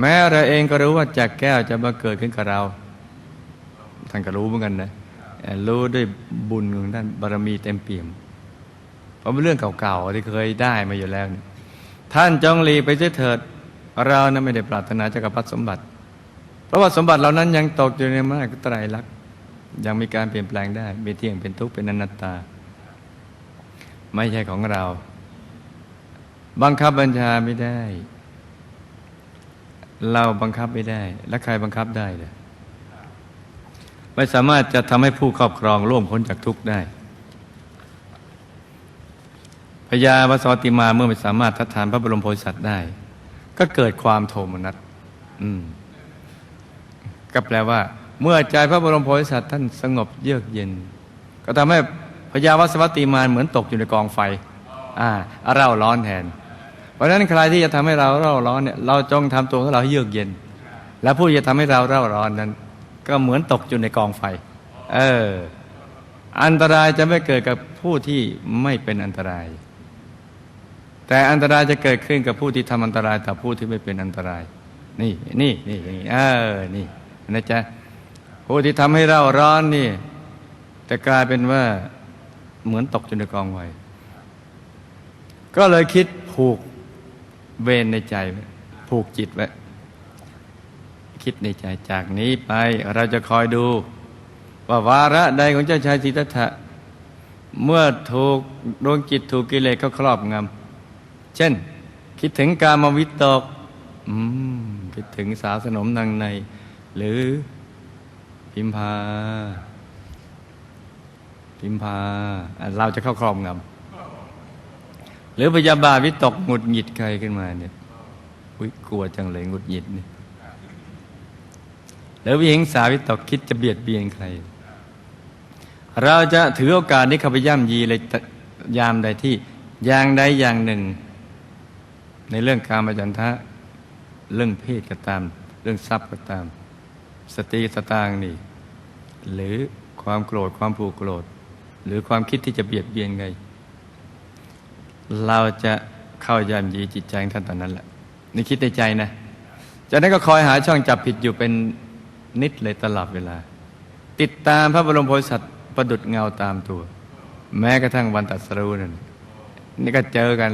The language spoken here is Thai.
แม้เราเองก็รู้ว่าจากแก้วจะมาเกิดขึ้นกับเรา ท่านก็รู้เหมือนกันนะ รู้ด้วยบุญของท่านบารมีเต็มเปี่ยม เพราะเป็นเรื่องเก่าๆที่เคยได้มาอยู่แล้วท่านจงหลีไปเสียเถิด เรานั้นไม่ได้ปรารถนาจักรพรรดิสมบัติ เพราะว่าสมบัติเหล่านั้นยังตกอยู่ในมรรคตรลักษณ์ยังมีการเปลี่ยนแปลงได้มีเที่ยงเป็นทุกข์เป็นอนัตตา ไม่ใช่ของเรา บังคับบัญชาไม่ได้ เราบังคับไม่ได้ และใครบังคับได้เลยไม่สามารถจะทำให้ผู้ครอบครองร่วมพ้นจากทุกข์ได้พญาวสติมาเมื่อไม่สามารถทัดทานพระบรมโพธิสัตว์ได้ ก็เกิดความโทมนัสอืมก็แปลว่า เมื่อใจพระบรมโพธิสัตว์ท่านสงบเยือกเย็น ก็ทำให้พญาวัสวัติมาเหมือนตกอยู่ในกองไฟ อ่า เร่าร้อนแทน เพราะฉะนั้นใครที่จะทำให้เราเร่าร้อนเนี่ยเราจงทำตัวของเราให้เยือกเย็น และผู้ที่จะทำให้เราเร่าร้อนนั้น ก็เหมือนตกอยู่ในกองไฟ เออ อันตรายจะไม่เกิดกับผู้ที่ไม่เป็นอันตราย แต่อันตรายจะเกิดขึ้นกับผู้ที่ทำอันตรายต่อผู้ที่ไม่เป็นอันตราย นี่นี่นี่นี่เออนี่นะจ๊ะผู้ที่ทำให้เราร้อนนี่จะกลายเป็นว่าเหมือนตกอยู่ในกองไฟก็เลยคิดผูก เวรในใจไว้ผูกจิตไว้คิดในใจจากนี้ไปเราจะคอยดู ว่าวาระใดของเจ้าชายสิทธัตถะเมื่อถูกดวงจิตถูกกิเลสเขาครอบงำ เช่น คิดถึงการมวิตกอืมคิดถึงสาสนมนางใน หรือพิมพา พิมพา เราจะเข้าครอบงำ หรือพยาบาทวิตกหงุดหงิดใครขึ้นมาเนี่ยอุ้ยกลัวจังเลยหงุดหงิดเนี่ยหรือวิหิงสาวิตกคิดจะเบียดเบียนใคร เราจะถือโอกาสนี้เข้าไปย่ำยีเลยยามใดที่อย่างใดอย่างหนึ่ง ในเรื่องการมจันทะเรื่องเพศก็ตาม เรื่องทรัพย์ก็ตาม สติสตางนี่ หรือความโกรธความผูกโกรธ หรือความคิดที่จะเบียดเบียนไง เราจะเข้าย่ำยีจิตใจของท่านตอนนั้นแหละนี่คิดในใจนะจากนั้นก็คอยหาช่องจับผิดอยู่เป็นนิดเลยตลอดเวลา ติดตามพระบรมโพธิสัตว์ประดุดเงาตามตัว แม้กระทั่งวันตรัดสรู้นั่นนี่ก็เจอกัน